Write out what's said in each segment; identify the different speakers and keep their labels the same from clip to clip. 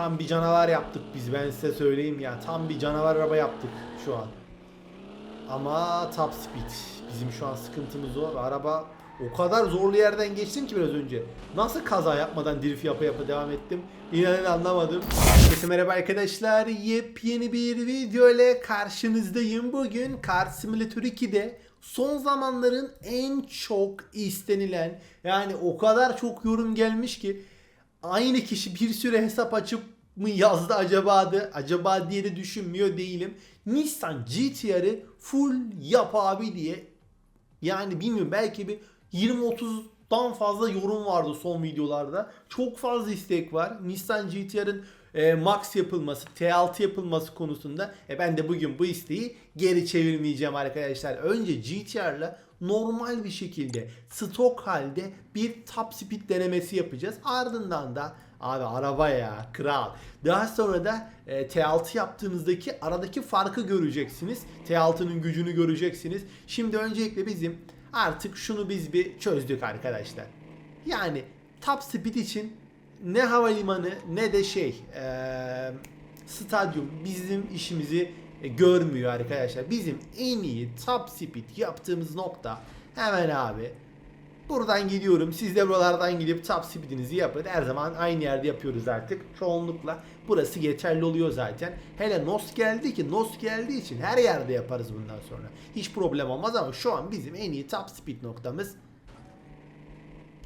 Speaker 1: tam bir canavar yaptık biz ben size söyleyeyim ya. Tam bir canavar araba yaptık şu an. Ama top speed. Bizim şu an sıkıntımız o. Araba o kadar zorlu yerden geçtim ki biraz önce. Nasıl kaza yapmadan drift yapa yapa devam ettim? İnanın anlamadım. Herkese merhaba arkadaşlar. Yepyeni bir video ile karşınızdayım. Bugün Car Simulator 2'de son zamanların en çok istenilen yani o kadar çok yorum gelmiş ki aynı kişi bir süre hesap açıp mı yazdı acaba da acaba diye de düşünmüyor değilim. Nissan GT-R'ı full yap abi diye yani bilmiyorum belki bir 20-30'dan fazla yorum vardı son videolarda. Çok fazla istek var. Nissan GT-R'ın e, Max yapılması, T6 yapılması konusunda e, ben de bugün bu isteği geri çevirmeyeceğim arkadaşlar. Önce GT-R'la normal bir şekilde stok halde bir top speed denemesi yapacağız. Ardından da abi araba ya kral. Daha sonra da e, T6 yaptığınızdaki aradaki farkı göreceksiniz. T6'nın gücünü göreceksiniz. Şimdi öncelikle bizim artık şunu biz bir çözdük arkadaşlar. Yani top speed için ne havalimanı ne de şey eee, stadyum bizim işimizi e, görmüyor arkadaşlar. Bizim en iyi top speed yaptığımız nokta hemen abi Buradan gidiyorum. Siz de buralardan gidip top speed'inizi yapın. Her zaman aynı yerde yapıyoruz artık. Çoğunlukla burası yeterli oluyor zaten. Hele NOS geldi ki NOS geldiği için her yerde yaparız bundan sonra. Hiç problem olmaz ama şu an bizim en iyi top speed noktamız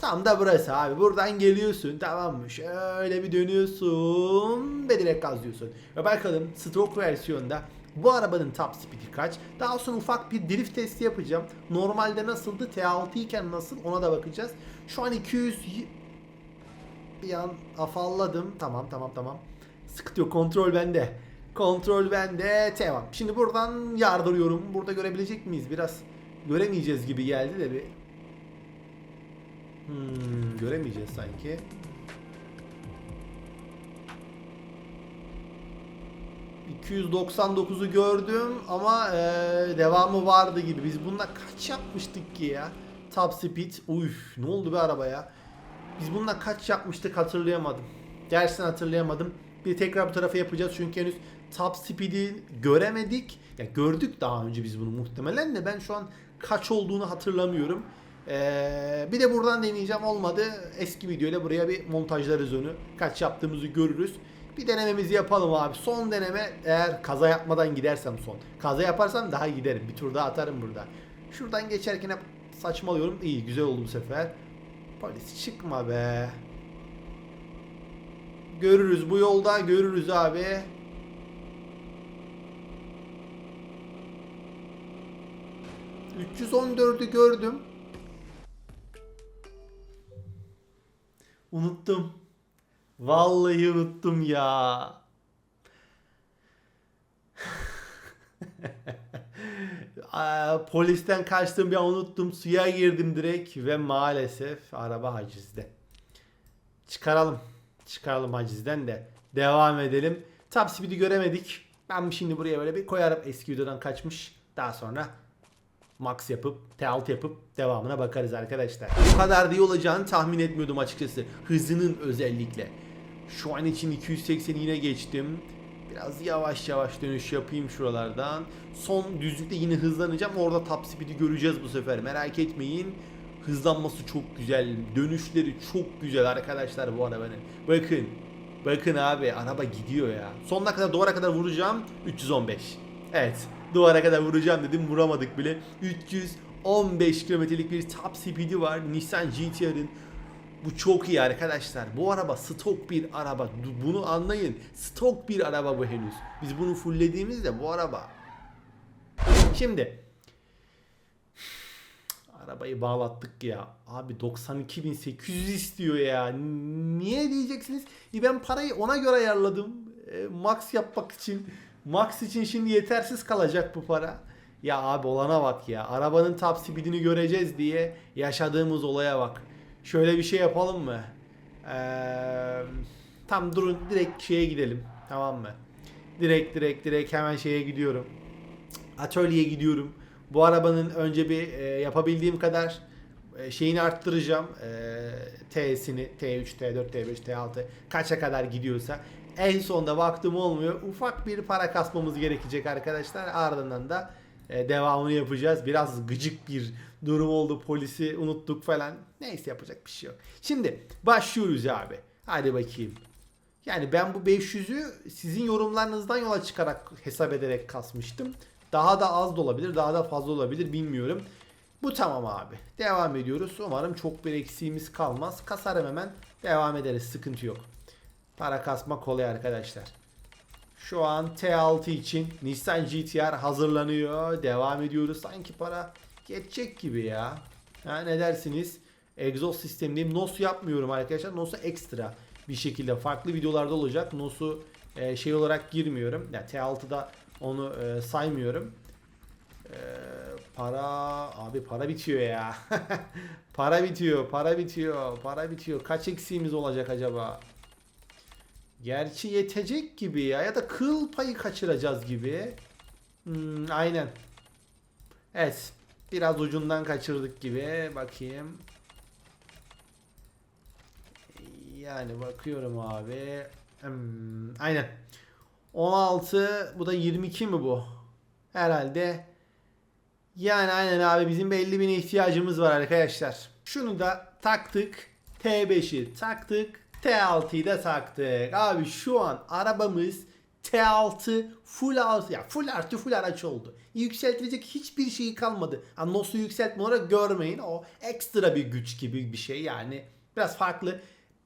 Speaker 1: Tam da burası abi. Buradan geliyorsun tamam mı? Şöyle bir dönüyorsun ve direkt gazlıyorsun. Ve bakalım stroke versiyonda bu arabanın top speed'i kaç? Daha sonra ufak bir drift testi yapacağım. Normalde nasıldı? T6 iken nasıl? Ona da bakacağız. Şu an 200 y- bir an afalladım. Tamam tamam tamam. Sıkıntı yok. Kontrol bende. Kontrol bende. Tamam. Şimdi buradan yardırıyorum. Burada görebilecek miyiz? Biraz göremeyeceğiz gibi geldi de bir Hmm, göremeyeceğiz sanki. ...299'u gördüm ama eee, devamı vardı gibi. Biz bununla kaç yapmıştık ki ya? Top speed. Uf, ne oldu be arabaya? Biz bununla kaç yapmıştık hatırlayamadım. Gerçekten hatırlayamadım. Bir tekrar bu tarafa yapacağız çünkü henüz top speed'i göremedik. Ya gördük daha önce biz bunu muhtemelen de ben şu an kaç olduğunu hatırlamıyorum. Ee, bir de buradan deneyeceğim olmadı. Eski videoyla buraya bir montajlarız onu. Kaç yaptığımızı görürüz. Bir denememizi yapalım abi. Son deneme eğer kaza yapmadan gidersem son. Kaza yaparsam daha giderim. Bir tur daha atarım burada. Şuradan geçerken hep saçmalıyorum. İyi güzel oldu bu sefer. Polis çıkma be. Görürüz bu yolda görürüz abi. ...314'ü gördüm. Unuttum. Vallahi unuttum ya. Polisten kaçtım bir an unuttum. Suya girdim direkt ve maalesef araba hacizde. Çıkaralım. Çıkaralım hacizden de. Devam edelim. Top speed'i göremedik. Ben şimdi buraya böyle bir koyarım eski videodan kaçmış. Daha sonra max yapıp T6 yapıp devamına bakarız arkadaşlar. Bu kadar da iyi olacağını tahmin etmiyordum açıkçası. Hızının özellikle. Şu an için 280 yine geçtim. Biraz yavaş yavaş dönüş yapayım şuralardan. Son düzlükte yine hızlanacağım. Orada top speed'i göreceğiz bu sefer. Merak etmeyin. Hızlanması çok güzel. Dönüşleri çok güzel arkadaşlar bu arabanın. Bakın. Bakın abi araba gidiyor ya. Sonuna kadar duvara kadar vuracağım. 315. Evet. Duvara kadar vuracağım dedim. Vuramadık bile. 315 kilometrelik bir top speed'i var. Nissan GT-R'ın. Bu çok iyi arkadaşlar. Bu araba stok bir araba. Bunu anlayın. Stok bir araba bu henüz. Biz bunu fulllediğimizde bu araba. Şimdi Arabayı bağlattık ya. Abi 92.800 istiyor ya. Niye diyeceksiniz? E ben parayı ona göre ayarladım. E, max yapmak için. Max için şimdi yetersiz kalacak bu para. Ya abi olana bak ya. Arabanın top speedini göreceğiz diye yaşadığımız olaya bak. Şöyle bir şey yapalım mı? Ee, tam durun direkt şeye gidelim. Tamam mı? Direkt direkt direkt hemen şeye gidiyorum. Atölyeye gidiyorum. Bu arabanın önce bir e, yapabildiğim kadar e, şeyini arttıracağım. E, T'sini T3, T4, T5, T6 kaça kadar gidiyorsa. En sonunda vaktim olmuyor. Ufak bir para kasmamız gerekecek arkadaşlar. Ardından da devamını yapacağız. Biraz gıcık bir durum oldu. Polisi unuttuk falan. Neyse yapacak bir şey yok. Şimdi başlıyoruz abi. Hadi bakayım. Yani ben bu 500'ü sizin yorumlarınızdan yola çıkarak hesap ederek kasmıştım. Daha da az da olabilir, daha da fazla olabilir bilmiyorum. Bu tamam abi. Devam ediyoruz. Umarım çok bir eksiğimiz kalmaz. Kasarım hemen. Devam ederiz. Sıkıntı yok. Para kasma kolay arkadaşlar. Şu an T6 için Nissan GTR hazırlanıyor. Devam ediyoruz. Sanki para geçecek gibi ya. Ha, ne dersiniz? Egzoz sistemindeyim. NOS yapmıyorum arkadaşlar. NOS'u ekstra bir şekilde farklı videolarda olacak. NOS'u e, şey olarak girmiyorum. Yani T6'da onu e, saymıyorum. E, para abi para bitiyor ya. para bitiyor, para bitiyor, para bitiyor. Kaç eksiğimiz olacak acaba? Gerçi yetecek gibi ya ya da kıl payı kaçıracağız gibi. Hmm, aynen. Evet. Biraz ucundan kaçırdık gibi. Bakayım. Yani bakıyorum abi. Hmm, aynen. 16 bu da 22 mi bu? Herhalde. Yani aynen abi bizim belli bir ihtiyacımız var arkadaşlar. Şunu da taktık. T5'i taktık. T6'yı da taktık. Abi şu an arabamız T6 full artı ya full artı full araç oldu. Yükseltilecek hiçbir şey kalmadı. Ha, NOS'u yükseltme olarak görmeyin. O ekstra bir güç gibi bir şey yani. Biraz farklı.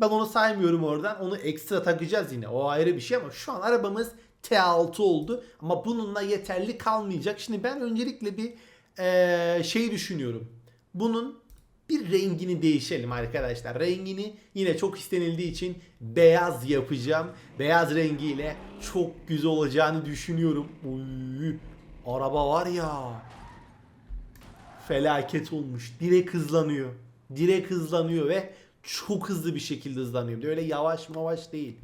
Speaker 1: Ben onu saymıyorum oradan. Onu ekstra takacağız yine. O ayrı bir şey ama şu an arabamız T6 oldu. Ama bununla yeterli kalmayacak. Şimdi ben öncelikle bir eee şey düşünüyorum. Bunun bir rengini değişelim arkadaşlar. Rengini yine çok istenildiği için beyaz yapacağım. Beyaz rengiyle çok güzel olacağını düşünüyorum. Uy, araba var ya. Felaket olmuş. Direkt hızlanıyor. Direkt hızlanıyor ve çok hızlı bir şekilde hızlanıyor. Öyle yavaş mavaş değil.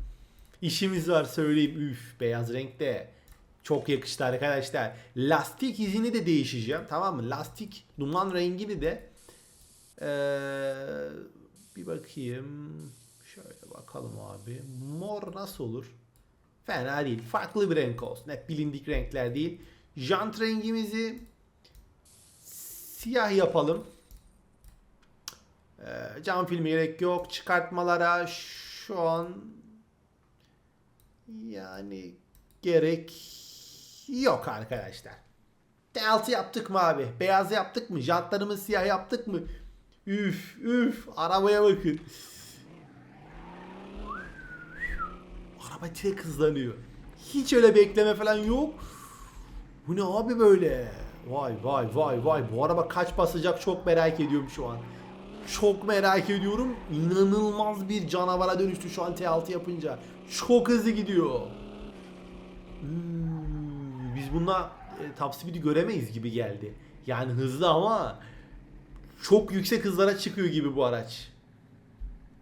Speaker 1: İşimiz var söyleyeyim. Üf beyaz renkte. Çok yakıştı arkadaşlar. Lastik izini de değişeceğim. Tamam mı? Lastik duman rengini de ee, bir bakayım. Şöyle bakalım abi. Mor nasıl olur? Fena değil. Farklı bir renk olsun. Hep bilindik renkler değil. Jant rengimizi siyah yapalım. Ee, cam filmi gerek yok. Çıkartmalara şu an yani gerek yok arkadaşlar. T6 yaptık mı abi? Beyaz yaptık mı? Jantlarımızı siyah yaptık mı? Üf üf arabaya bakın. Araba direkt hızlanıyor. Hiç öyle bekleme falan yok. Bu ne abi böyle? Vay vay vay vay bu araba kaç basacak çok merak ediyorum şu an. Çok merak ediyorum. İnanılmaz bir canavara dönüştü şu an T6 yapınca. Çok hızlı gidiyor. Hmm, biz bununla e, top speed'i göremeyiz gibi geldi. Yani hızlı ama çok yüksek hızlara çıkıyor gibi bu araç.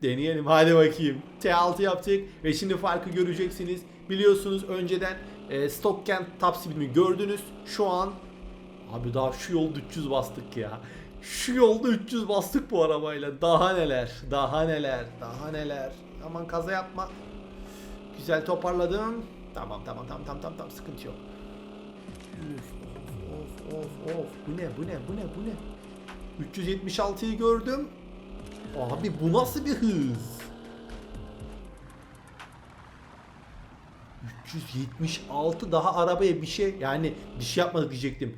Speaker 1: Deneyelim hadi bakayım. T6 yaptık ve şimdi farkı göreceksiniz. Biliyorsunuz önceden e, stokken top speed'imi gördünüz. Şu an abi daha şu yolda 300 bastık ya. Şu yolda 300 bastık bu arabayla. Daha neler, daha neler, daha neler. Aman kaza yapma. Güzel toparladım. Tamam tamam tamam tamam tamam, tamam. sıkıntı yok. Üf, of of of of. Bu ne bu ne bu ne bu ne? 376'yı gördüm. Abi bu nasıl bir hız? 376 daha arabaya bir şey yani bir şey yapmadık diyecektim.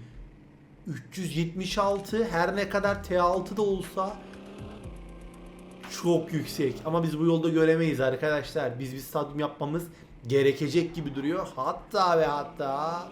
Speaker 1: 376 her ne kadar T6'da olsa çok yüksek ama biz bu yolda göremeyiz arkadaşlar. Biz bir stadyum yapmamız gerekecek gibi duruyor. Hatta ve hatta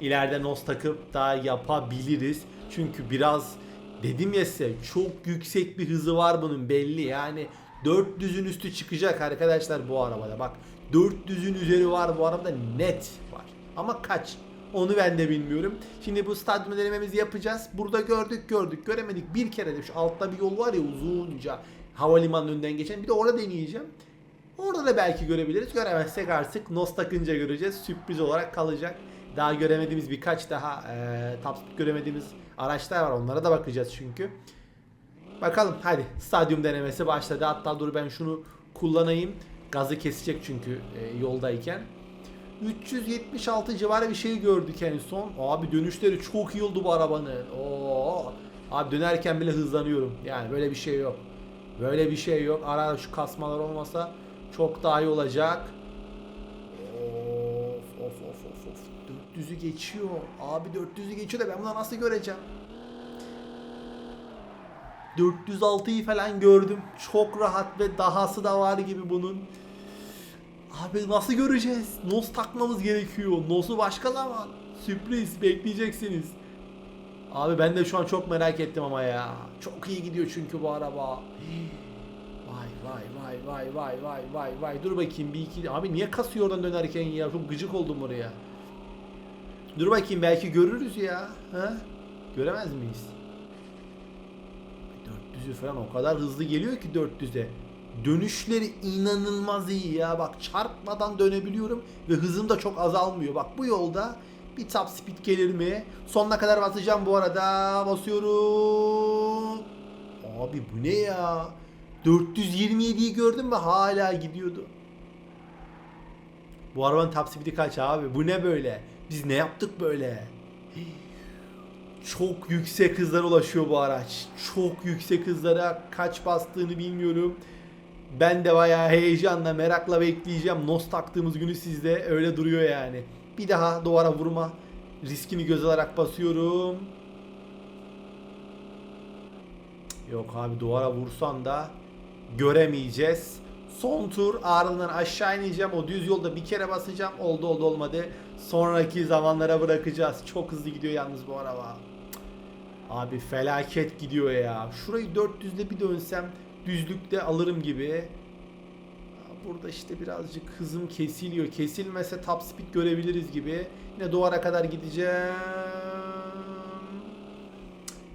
Speaker 1: ileride nos takıp da yapabiliriz. Çünkü biraz dedim ya size çok yüksek bir hızı var bunun belli. Yani 400'ün üstü çıkacak arkadaşlar bu arabada. Bak 400'ün üzeri var bu arabada net var. Ama kaç? Onu ben de bilmiyorum. Şimdi bu stadyum denememizi yapacağız. Burada gördük gördük göremedik. Bir kere de şu altta bir yol var ya uzunca havalimanının önünden geçen. Bir de orada deneyeceğim. Orada da belki görebiliriz. Göremezsek artık nos takınca göreceğiz. Sürpriz olarak kalacak. Daha göremediğimiz birkaç daha e, top speed göremediğimiz araçlar var. Onlara da bakacağız çünkü. Bakalım hadi stadyum denemesi başladı. Hatta dur ben şunu kullanayım. Gazı kesecek çünkü e, yoldayken. 376 civarı bir şey gördük en son. Abi dönüşleri çok iyi oldu bu arabanın. Oo. Abi dönerken bile hızlanıyorum. Yani böyle bir şey yok. Böyle bir şey yok. Ara şu kasmalar olmasa çok daha iyi olacak. Of of of of of. 400'ü geçiyor. Abi 400'ü geçiyor da ben bunu nasıl göreceğim? 406'yı falan gördüm. Çok rahat ve dahası da var gibi bunun. Abi nasıl göreceğiz? Nos takmamız gerekiyor. Nos'u başka zaman. Sürpriz bekleyeceksiniz. Abi ben de şu an çok merak ettim ama ya. Çok iyi gidiyor çünkü bu araba. Vay vay vay vay vay vay vay vay. Dur bakayım bir iki. Abi niye kasıyor oradan dönerken ya? Çok gıcık oldum oraya. Dur bakayım belki görürüz ya. Ha? Göremez miyiz? 400'ü falan o kadar hızlı geliyor ki 400'e. Dönüşleri inanılmaz iyi ya. Bak çarpmadan dönebiliyorum ve hızım da çok azalmıyor. Bak bu yolda bir top speed gelir mi? Sonuna kadar basacağım bu arada. Basıyorum. Abi bu ne ya? 427'yi gördüm ve hala gidiyordu. Bu arabanın top speed'i kaç abi? Bu ne böyle? Biz ne yaptık böyle? Çok yüksek hızlara ulaşıyor bu araç. Çok yüksek hızlara kaç bastığını bilmiyorum. Ben de bayağı heyecanla, merakla bekleyeceğim. Nos taktığımız günü sizde öyle duruyor yani. Bir daha duvara vurma riskini göz alarak basıyorum. Yok abi duvara vursan da göremeyeceğiz. Son tur ardından aşağı ineceğim. O düz yolda bir kere basacağım. Oldu oldu olmadı. Sonraki zamanlara bırakacağız. Çok hızlı gidiyor yalnız bu araba. Abi felaket gidiyor ya. Şurayı 400'de bir dönsem düzlükte alırım gibi. Burada işte birazcık hızım kesiliyor. Kesilmese top speed görebiliriz gibi. Yine duvara kadar gideceğim.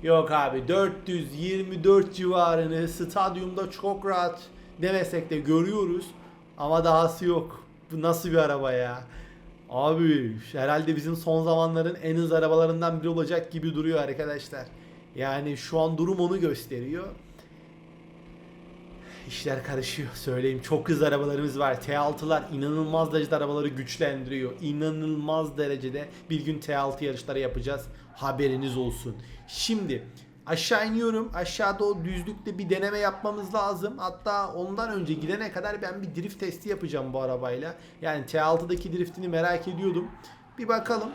Speaker 1: Yok abi 424 civarını stadyumda çok rahat demesek de görüyoruz. Ama dahası yok. Bu nasıl bir araba ya? Abi herhalde bizim son zamanların en hızlı arabalarından biri olacak gibi duruyor arkadaşlar. Yani şu an durum onu gösteriyor. İşler karışıyor söyleyeyim. Çok hızlı arabalarımız var. T6'lar inanılmaz derecede arabaları güçlendiriyor. İnanılmaz derecede bir gün T6 yarışları yapacağız. Haberiniz olsun. Şimdi aşağı iniyorum. Aşağıda o düzlükte bir deneme yapmamız lazım. Hatta ondan önce gidene kadar ben bir drift testi yapacağım bu arabayla. Yani T6'daki driftini merak ediyordum. Bir bakalım.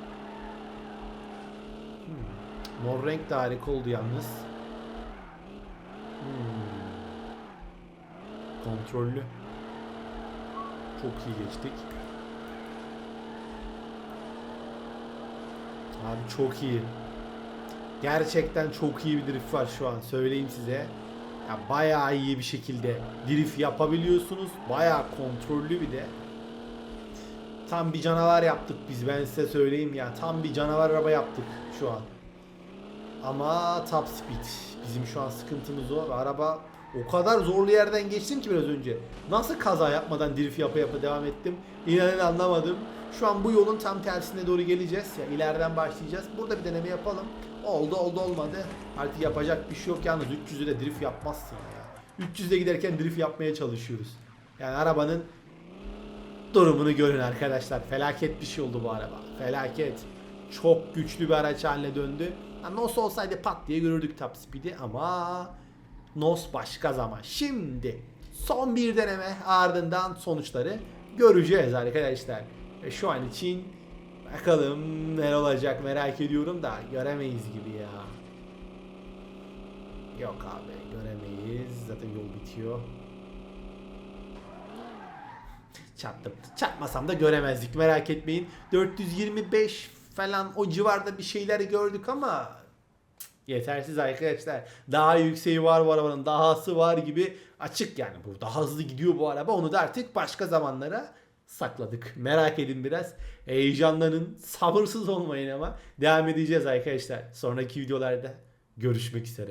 Speaker 1: Hmm. Mor renk de harika oldu yalnız. Hmm. Kontrollü. Çok iyi geçtik. Abi çok iyi. Gerçekten çok iyi bir drift var şu an. Söyleyeyim size. Ya bayağı iyi bir şekilde drift yapabiliyorsunuz. Bayağı kontrollü bir de. Tam bir canavar yaptık biz ben size söyleyeyim ya. Tam bir canavar araba yaptık şu an. Ama top speed. Bizim şu an sıkıntımız o. Araba o kadar zorlu yerden geçtim ki biraz önce. Nasıl kaza yapmadan drift yapa yapa devam ettim? İnanın anlamadım. Şu an bu yolun tam tersine doğru geleceğiz. Ya ileriden başlayacağız. Burada bir deneme yapalım. Oldu oldu olmadı. Artık yapacak bir şey yok. Yalnız 300'ü de drift yapmazsın ya. 300'de giderken drift yapmaya çalışıyoruz. Yani arabanın durumunu görün arkadaşlar. Felaket bir şey oldu bu araba. Felaket. Çok güçlü bir araç haline döndü. Ha, Nos olsaydı pat diye görürdük top speed'i ama Nos başka zaman. Şimdi son bir deneme ardından sonuçları göreceğiz arkadaşlar. Ve şu an için bakalım ne olacak merak ediyorum da göremeyiz gibi ya. Yok abi göremeyiz. Zaten yol bitiyor. Çarptım. Çarpmasam da göremezdik merak etmeyin. 425 falan o civarda bir şeyler gördük ama yetersiz arkadaşlar. Daha yükseği var bu arabanın. Dahası var gibi açık yani. Bu daha hızlı gidiyor bu araba. Onu da artık başka zamanlara sakladık. Merak edin biraz. Heyecanlanın. Sabırsız olmayın ama. Devam edeceğiz arkadaşlar. Sonraki videolarda görüşmek üzere.